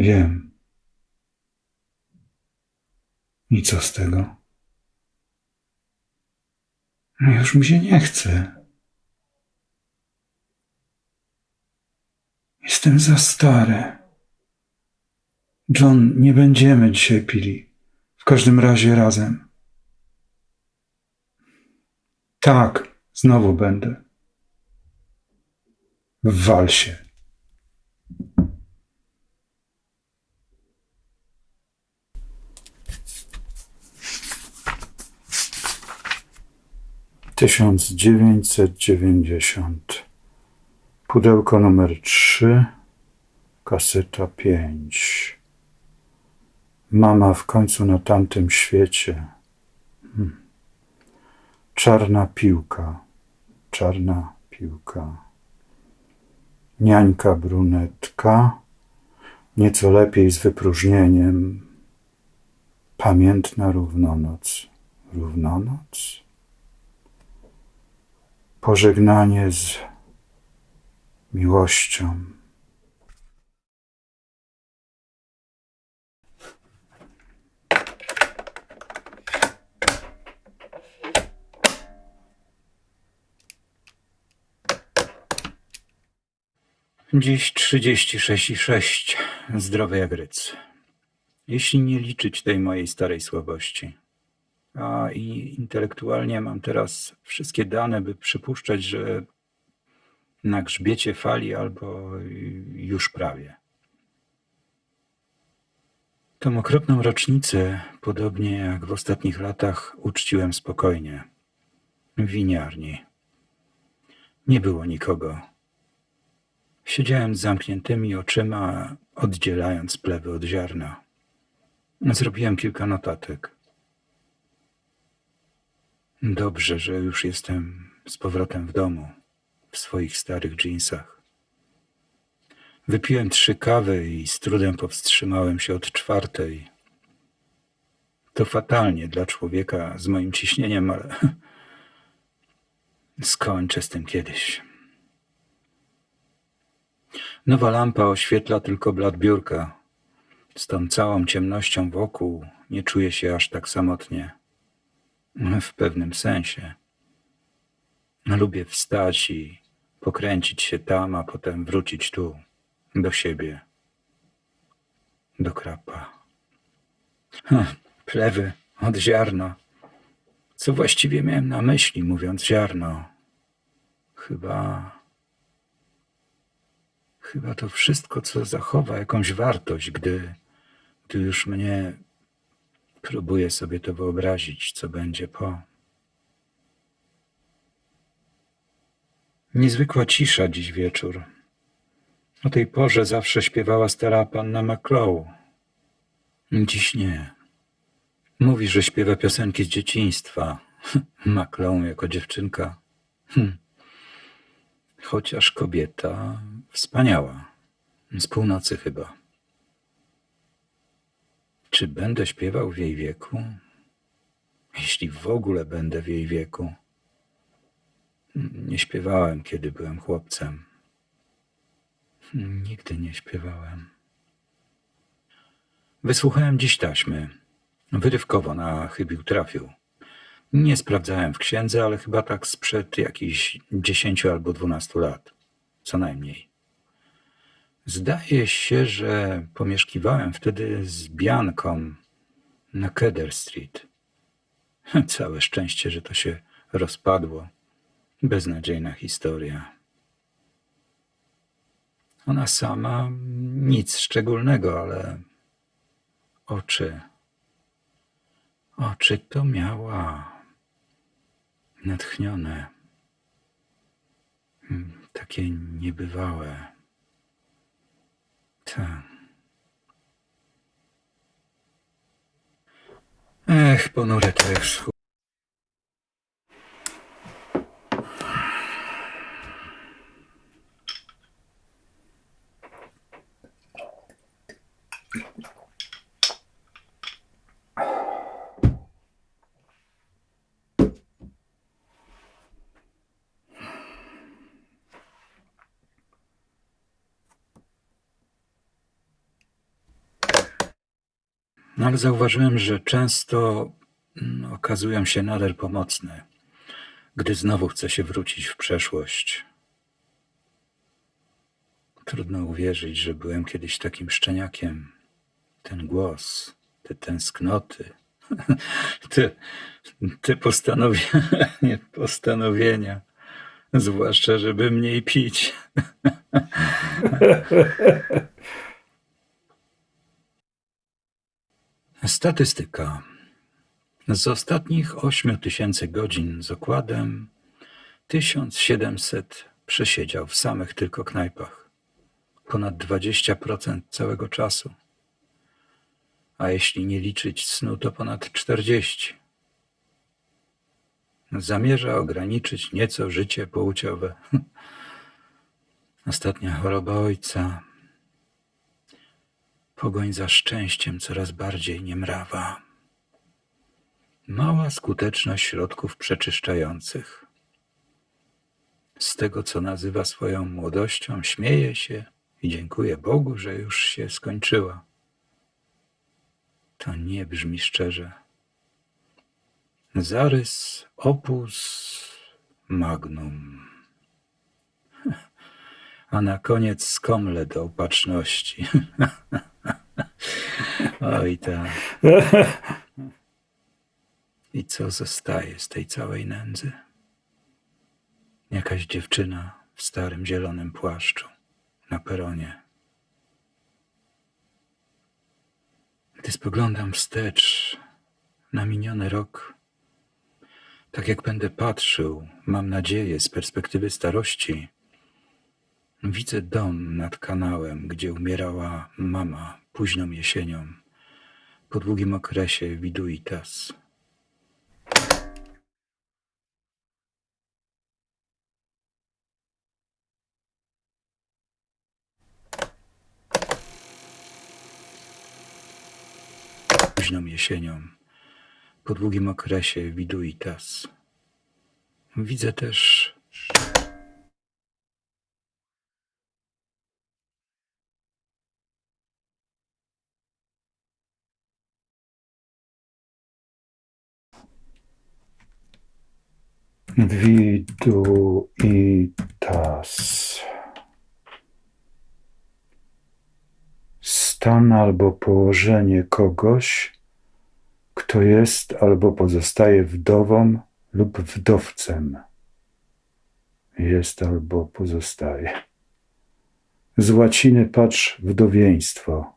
Wiem. I co z tego? No Już mi się nie chce. Jestem za stary. John, nie będziemy dzisiaj pili. W każdym razie razem. Tak, znowu będę. W walsie. Tysiąc dziewięćset dziewięćdziesiąt. Pudełko numer trzy, kaseta pięć. Mama w końcu na tamtym świecie. Hmm. Czarna piłka, czarna piłka. Niańka brunetka, nieco lepiej z wypróżnieniem. Pamiętna równonoc. Równonoc? Pożegnanie z miłością. Dziś 36,6. Zdrowy jak ryc. Jeśli nie liczyć tej mojej starej słabości. I intelektualnie mam teraz wszystkie dane, by przypuszczać, że na grzbiecie fali albo już prawie. Tą okropną rocznicę, podobnie jak w ostatnich latach, uczciłem spokojnie. W winiarni. Nie było nikogo. Siedziałem z zamkniętymi oczyma, oddzielając plewy od ziarna. Zrobiłem kilka notatek. Dobrze, że już jestem z powrotem w domu, w swoich starych dżinsach. Wypiłem trzy kawy i z trudem powstrzymałem się od czwartej. To fatalnie dla człowieka z moim ciśnieniem, ale skończę z tym kiedyś. Nowa lampa oświetla tylko blat biurka. Z tą całą ciemnością wokół nie czuję się aż tak samotnie. W pewnym sensie. Lubię wstać i pokręcić się tam, a potem wrócić tu, do siebie, do krapa. Hm, plewy od ziarna. Co właściwie miałem na myśli, mówiąc ziarno? Chyba. Chyba to wszystko, co zachowa jakąś wartość, gdy, gdy już mnie próbuję sobie to wyobrazić, co będzie po. Niezwykła cisza dziś wieczór. O tej porze zawsze śpiewała stara panna McClow. Dziś nie. Mówi, że śpiewa piosenki z dzieciństwa. McClow jako dziewczynka. Hm. Chociaż kobieta wspaniała. Z północy chyba. Czy będę śpiewał w jej wieku? Jeśli w ogóle będę w jej wieku. Nie śpiewałem, kiedy byłem chłopcem. Nigdy nie śpiewałem. Wysłuchałem dziś taśmy. Wyrywkowo na chybił trafił. Nie sprawdzałem w księdze, ale chyba tak sprzed jakichś dziesięciu albo dwunastu lat. Co najmniej. Zdaje się, że pomieszkiwałem wtedy z Bianką na Keder Street. Całe szczęście, że to się rozpadło. Beznadziejna historia. Ona sama nic szczególnego, ale oczy. Oczy to miała natchnione, Mm, takie niebywałe. Ta. Ech, ponure też. Thank No ale zauważyłem, że często mm, okazują się nader pomocne, gdy znowu chce się wrócić w przeszłość. Trudno uwierzyć, że byłem kiedyś takim szczeniakiem. Ten głos, te tęsknoty, te, te postanowienia, postanowienia, zwłaszcza, żeby mniej pić. Statystyka. Z ostatnich 8 tysięcy godzin z okładem 1700 przesiedział w samych tylko knajpach. Ponad 20% całego czasu. A jeśli nie liczyć snu, to ponad 40. Zamierza ograniczyć nieco życie płciowe. Ostatnia choroba ojca. Pogoń za szczęściem coraz bardziej niemrawa. Mała skuteczność środków przeczyszczających. Z tego, co nazywa swoją młodością, śmieje się i dziękuję Bogu, że już się skończyła. To nie brzmi szczerze. Zarys opus magnum. A na koniec skomle do opatrzności. Oj tak. I co zostaje z tej całej nędzy? Jakaś dziewczyna w starym zielonym płaszczu na peronie. Gdy spoglądam wstecz na miniony rok, tak jak będę patrzył, mam nadzieję, z perspektywy starości, widzę dom nad kanałem, gdzie umierała mama późną jesienią, po długim okresie widuitas. Późną jesienią, po długim okresie widuitas. Widzę też Viduitas. Stan albo położenie kogoś, kto jest albo pozostaje wdową lub wdowcem. Jest albo pozostaje. Z łaciny patrz wdowieństwo.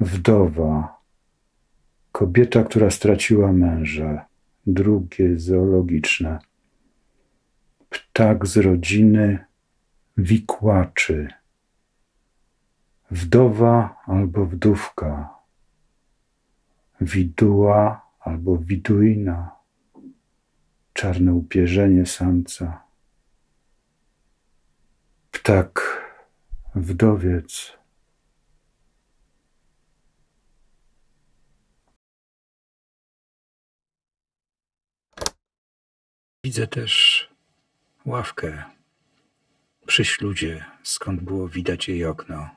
Wdowa. Kobieta, która straciła męża. Drugie zoologiczne. Ptak z rodziny wikłaczy. Wdowa albo wdówka. Widuła albo widuina. Czarne upierzenie samca. Ptak, wdowiec. Widzę też ławkę przy śludzie, skąd było widać jej okno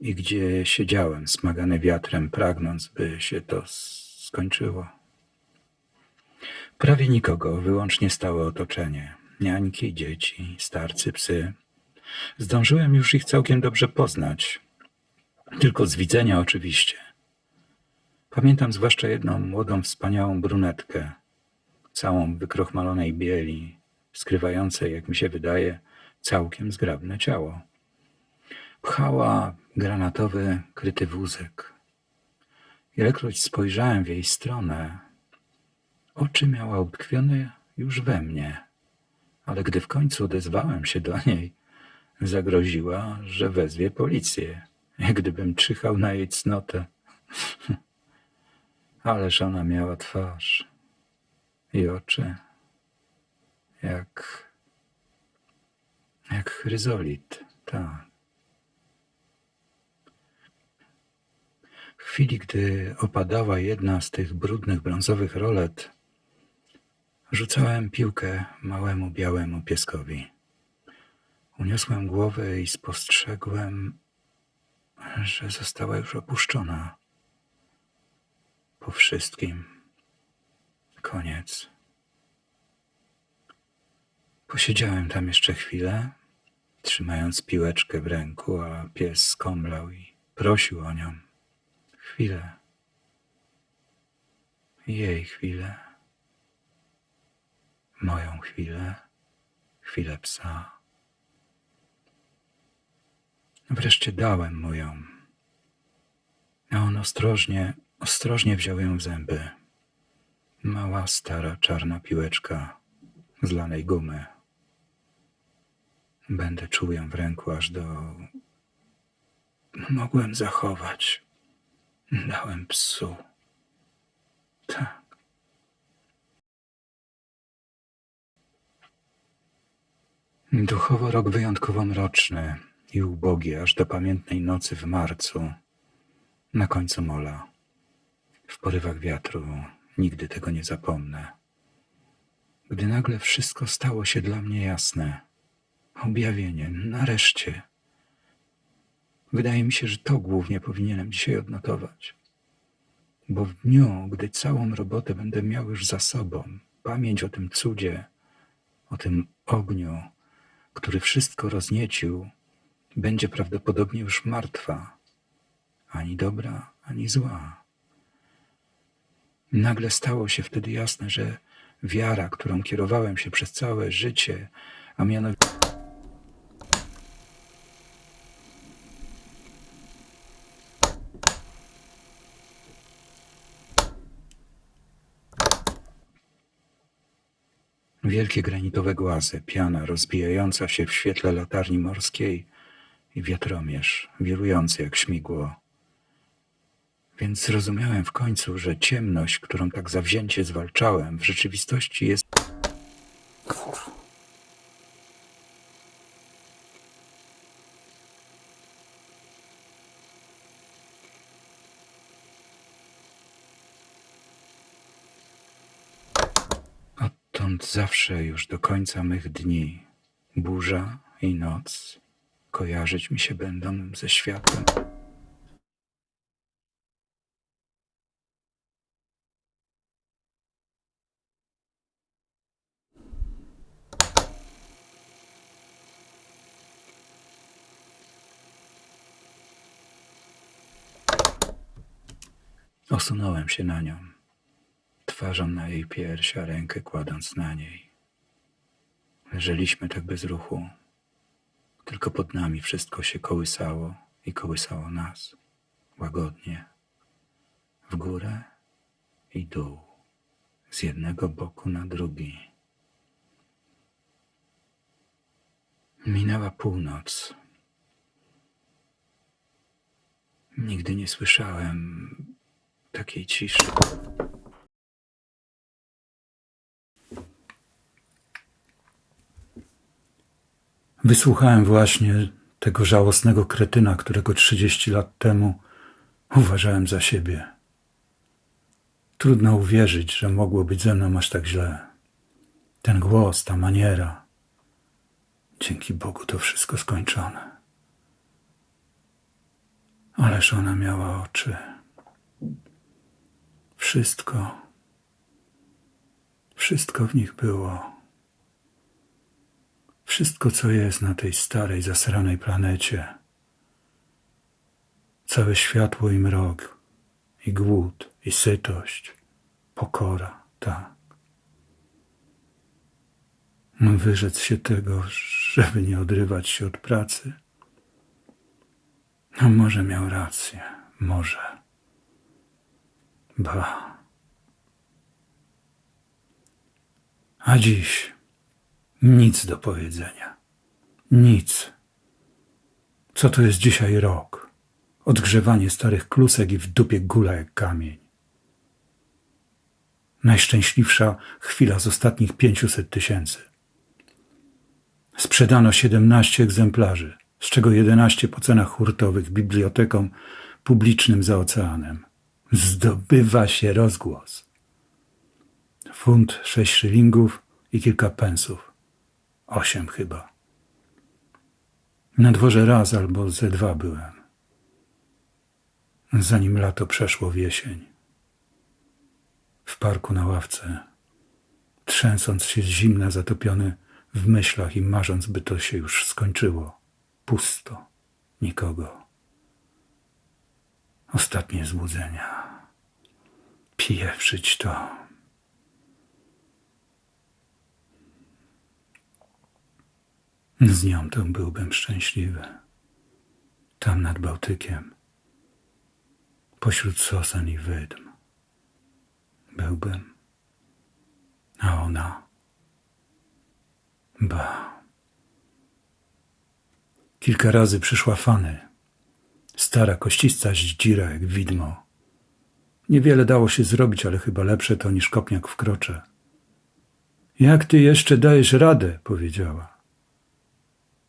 i gdzie siedziałem smagany wiatrem, pragnąc, by się to skończyło. Prawie nikogo, wyłącznie stałe otoczenie. Niańki, dzieci, starcy, psy. Zdążyłem już ich całkiem dobrze poznać. Tylko z widzenia oczywiście. Pamiętam zwłaszcza jedną młodą, wspaniałą brunetkę, całą wykrochmalonej bieli, skrywającej, jak mi się wydaje, całkiem zgrabne ciało. Pchała granatowy, kryty wózek. Ilekroć spojrzałem w jej stronę, oczy miała utkwione już we mnie, ale gdy w końcu odezwałem się do niej, zagroziła, że wezwie policję, jak gdybym czyhał na jej cnotę. Ależ ona miała twarz i oczy jak jak chryzolit, tak. W chwili, gdy opadała jedna z tych brudnych brązowych rolet, rzucałem piłkę małemu białemu pieskowi. Uniosłem głowę i spostrzegłem że została już opuszczona. Po wszystkim. Koniec. Posiedziałem tam jeszcze chwilę, trzymając piłeczkę w ręku, a pies skomlał i prosił o nią. Chwilę. Jej chwilę. Moją chwilę. Chwilę psa. Wreszcie dałem mu ją. A on ostrożnie, ostrożnie wziął ją w zęby. Mała, stara, czarna piłeczka z lanej gumy. Będę czuł ją w ręku aż do... Mogłem zachować. Dałem psu. Tak. Duchowo rok wyjątkowo mroczny i ubogi aż do pamiętnej nocy w marcu, na końcu mola. W porywach wiatru nigdy tego nie zapomnę. Gdy nagle wszystko stało się dla mnie jasne. Objawienie, nareszcie. Wydaje mi się, że to głównie powinienem dzisiaj odnotować. Bo w dniu, gdy całą robotę będę miał już za sobą, pamięć o tym cudzie, o tym ogniu, który wszystko rozniecił, będzie prawdopodobnie już martwa, ani dobra, ani zła. Nagle stało się wtedy jasne, że wiara, którą kierowałem się przez całe życie, a mianowicie Wielkie granitowe głazy, piana rozbijająca się w świetle latarni morskiej i wiatromierz wirujący jak śmigło. Więc zrozumiałem w końcu, że ciemność, którą tak zawzięcie zwalczałem, w rzeczywistości jest Odtąd zawsze już do końca mych dni burza i noc kojarzyć mi się będą ze światłem. Osunąłem się na nią twarzą na jej pierś, a rękę kładąc na niej. Leżeliśmy tak bez ruchu. Tylko pod nami wszystko się kołysało i kołysało nas. Łagodnie. W górę i dół. Z jednego boku na drugi. Minęła północ. Nigdy nie słyszałem takiej ciszy. Wysłuchałem właśnie tego żałosnego kretyna, którego 30 lat temu uważałem za siebie. Trudno uwierzyć, że mogło być ze mną aż tak źle. Ten głos, ta maniera. Dzięki Bogu to wszystko skończone. Ależ ona miała oczy. Wszystko, wszystko w nich było. Wszystko, co jest na tej starej, zasranej planecie. Całe światło i mrok, i głód, i sytość, pokora, tak. Wyrzec się tego, żeby nie odrywać się od pracy. No może miał rację, może. Ba. A dziś nic do powiedzenia. Nic. Co to jest dzisiaj rok? Odgrzewanie starych klusek i w dupie gula jak kamień. Najszczęśliwsza chwila z ostatnich pięciuset tysięcy. Sprzedano 17 egzemplarzy, z czego 11 po cenach hurtowych bibliotekom publicznym za oceanem. Zdobywa się rozgłos. Funt sześć szylingów i kilka pensów. Osiem chyba. Na dworze raz albo ze dwa byłem. zanim lato przeszło w jesień. W parku na ławce, trzęsąc się z zimna, zatopiony w myślach i marząc, by to się już skończyło. Pusto, nikogo. Ostatnie złudzenia. Pieprzyć to. Z nią to byłbym szczęśliwy. Tam nad Bałtykiem, pośród sosen i wydm. Byłbym. A ona. Ba. Kilka razy przyszła Fany. Stara, koścista dzira jak widmo. Niewiele dało się zrobić, ale chyba lepsze to niż kopniak w krocze. Jak ty jeszcze dajesz radę? powiedziała.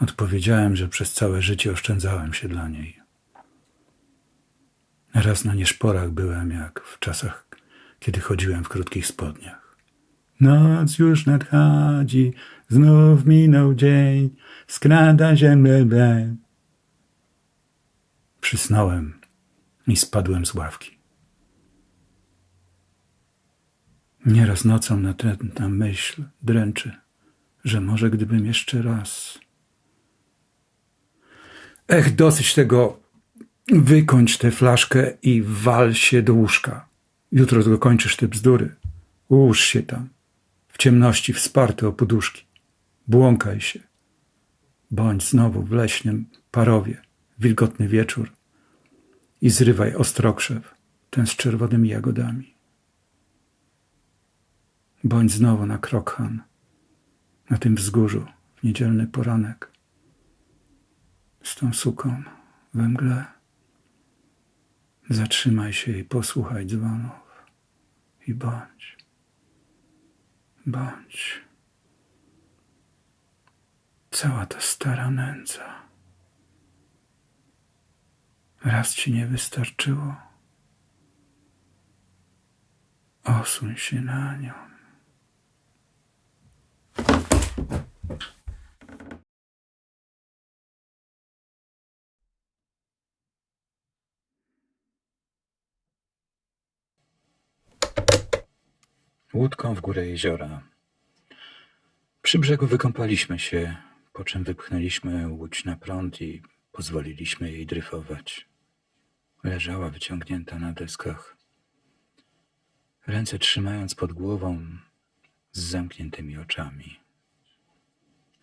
Odpowiedziałem, że przez całe życie oszczędzałem się dla niej. Raz na nieszporach byłem jak w czasach, kiedy chodziłem w krótkich spodniach. Noc już nadchodzi, znów minął dzień, skrada mgle. Przysnąłem i spadłem z ławki. Nieraz nocą natrętna myśl dręczy, że może gdybym jeszcze raz... Ech, dosyć tego. Wykończ tę flaszkę i wal się do łóżka. Jutro dokończysz te bzdury. Ułóż się tam, w ciemności wsparty o poduszki. Błąkaj się. Bądź znowu w leśnym parowie, wilgotny wieczór i zrywaj ostrokrzew, ten z czerwonymi jagodami. Bądź znowu na Krokhan, na tym wzgórzu, w niedzielny poranek z tą suką we mgle. Zatrzymaj się i posłuchaj dzwonów i bądź, bądź. Cała ta stara nędza. Raz ci nie wystarczyło. Osuń się na nią. Łódką w górę jeziora. Przy brzegu wykąpaliśmy się, po czym wypchnęliśmy łódź na prąd i pozwoliliśmy jej dryfować. Leżała wyciągnięta na deskach, ręce trzymając pod głową z zamkniętymi oczami.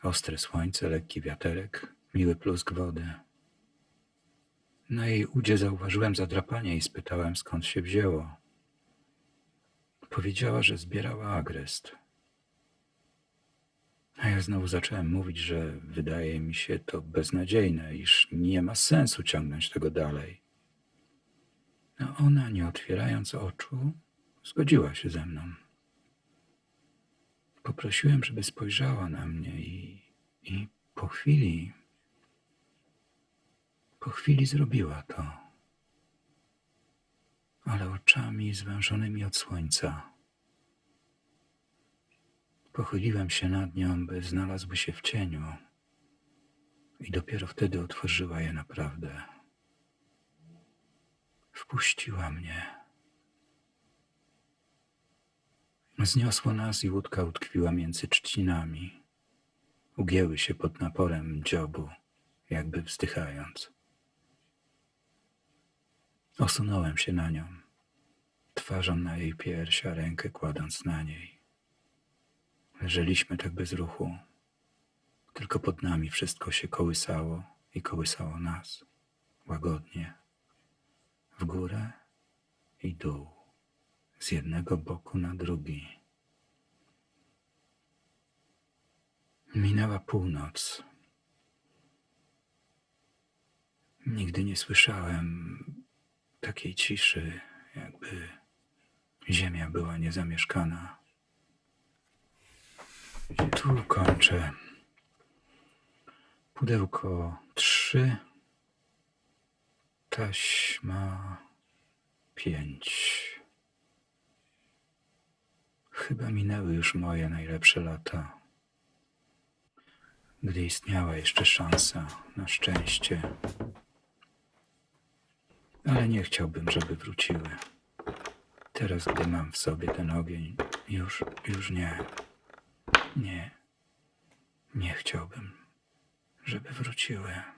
Ostre słońce, lekki wiaterek, miły plusk wody. Na jej udzie zauważyłem zadrapanie i spytałem, skąd się wzięło. Powiedziała, że zbierała agrest. A ja znowu zacząłem mówić, że wydaje mi się to beznadziejne, iż nie ma sensu ciągnąć tego dalej. A ona, nie otwierając oczu, zgodziła się ze mną. Poprosiłem, żeby spojrzała na mnie i, i po chwili, po chwili zrobiła to ale oczami zwężonymi od słońca. Pochyliłem się nad nią, by znalazły się w cieniu, i dopiero wtedy otworzyła je naprawdę. Wpuściła mnie. Zniosło nas i łódka utkwiła między trzcinami. Ugięły się pod naporem dziobu, jakby wzdychając. Osunąłem się na nią, twarzą na jej piersi, a rękę kładąc na niej. Leżeliśmy tak bez ruchu, tylko pod nami wszystko się kołysało i kołysało nas, łagodnie, w górę i dół, z jednego boku na drugi. Minęła północ. Nigdy nie słyszałem takiej ciszy, jakby ziemia była niezamieszkana. Tu kończę. Pudełko trzy, taśma pięć. Chyba minęły już moje najlepsze lata, gdy istniała jeszcze szansa na szczęście. Ale nie chciałbym, żeby wróciły. Teraz, gdy mam w sobie ten ogień, już, już nie. Nie. Nie chciałbym, żeby wróciły.